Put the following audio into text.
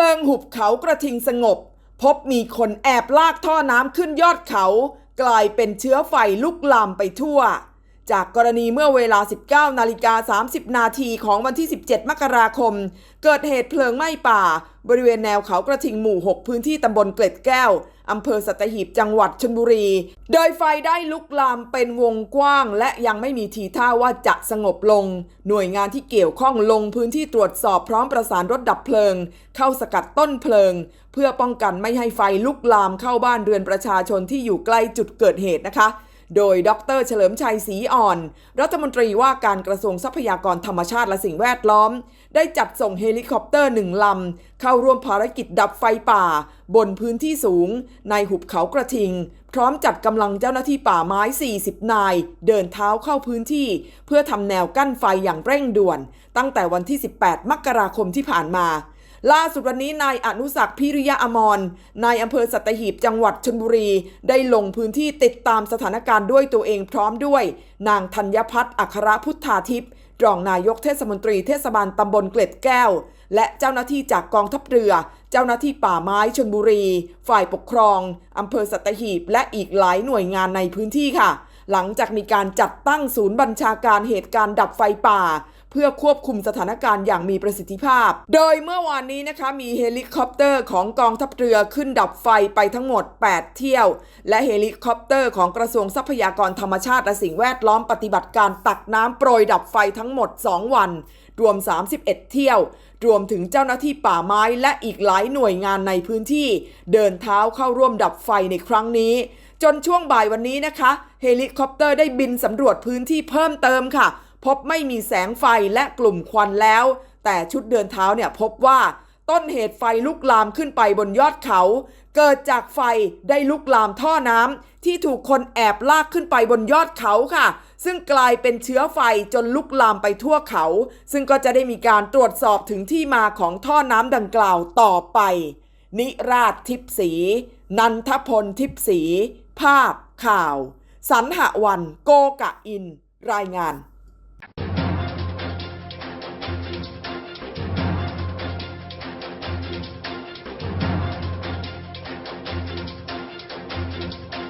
ลิงหุบเขากระทิงสงบ พบมีคนแอบลากท่อน้ำขึ้นยอดเขา กลายเป็นเชื้อไฟลุกลามไปทั่ว จากกรณีเมื่อเวลา 19 นาฬิกา 30 นาทีของวันที่ 17 มกราคม เกิดเหตุเพลิงไหม้ป่า บริเวณแนวเขากระทิงหมู่ 6 พื้นที่ตำบลเกล็ดแก้ว อำเภอสัตหีบจังหวัดชลบุรี โดยไฟได้ลุกลามเป็นวงกว้าง และยังไม่มีทีท่าว่าจะสงบลง หน่วยงานที่เกี่ยวข้องลงพื้นที่ตรวจสอบพร้อมประสานรถดับเพลิง เข้าสกัดต้นเพลิง เพื่อป้องกันไม่ให้ไฟลุกลามเข้าบ้านเรือนประชาชนที่อยู่ใกล้จุดเกิดเหตุนะคะ โดยดรเฉลิมชัยศรีอ่อน รัฐมนตรีว่าการกระทรวงทรัพยากรธรรมชาติและสิ่งแวดล้อม ได้จัดส่งเฮลิคอปเตอร์หนึ่งลำ เข้าร่วมภารกิจดับไฟป่า บนพื้นที่สูง ในหุบเขากระทิง พร้อมจัดกำลังเจ้าหน้าที่ป่าไม้ 40 นาย เดินเท้าเข้าพื้นที่ เพื่อทำแนวกั้นไฟอย่างเร่งด่วน ตั้งแต่วันที่ 18 มกราคมที่ผ่านมา ล่าสุดวันนี้นายอนุสักพิริยะอมรนายอำเภอสัตหีบจังหวัดชลบุรี ได้ลงพื้นที่ติดตามสถานการณ์ด้วยตัวเองพร้อมด้วย นางธัญพัฒน์อัครพุทธาทิพย์รองนายกเทศมนตรีเทศบาลตำบลเกล็ดแก้ว และเจ้าหน้าที่จากกองทัพเรือ เจ้าหน้าที่ป่าไม้ชลบุรี ฝ่ายปกครองอำเภอสัตหีบ และอีกหลายหน่วยงานในพื้นที่ค่ะ หลังจากมีการจัดตั้งศูนย์บัญชาการเหตุการณ์ดับไฟป่า เพื่อควบคุมสถานการณ์อย่างมีประสิทธิภาพ โดยเมื่อวานนี้นะคะมีเฮลิคอปเตอร์ของกองทัพเรือขึ้นดับไฟไปทั้งหมด 8 เที่ยว และเฮลิคอปเตอร์ของกระทรวงทรัพยากรธรรมชาติและสิ่งแวดล้อมปฏิบัติการตักน้ำโปรยดับไฟทั้งหมด 2 วัน รวม 31 เที่ยว รวมถึงเจ้าหน้าที่ป่าไม้และอีกหลายหน่วยงานในพื้นที่ เดินเท้าเข้าร่วมดับไฟในครั้งนี้ จนช่วงบ่ายวันนี้นะคะ เฮลิคอปเตอร์ได้บินสำรวจพื้นที่เพิ่มเติมค่ะ พบไม่มีแสงไฟและกลุ่มควันแล้ว แต่ชุดเดินเท้าเนี่ยพบว่าต้นเหตุไฟลุกลามขึ้นไปบนยอดเขา เกิดจากไฟได้ลุกลามท่อน้ำที่ถูกคนแอบลากขึ้นไปบนยอดเขาค่ะ ซึ่งกลายเป็นเชื้อไฟจนลุกลามไปทั่วเขา ซึ่งก็จะได้มีการตรวจสอบถึงที่มาของท่อน้ำดังกล่าวต่อไป นิราชทิพสี นันทพลทิพสี ภาพข่าว สันหวัน โกกะอิน รายงาน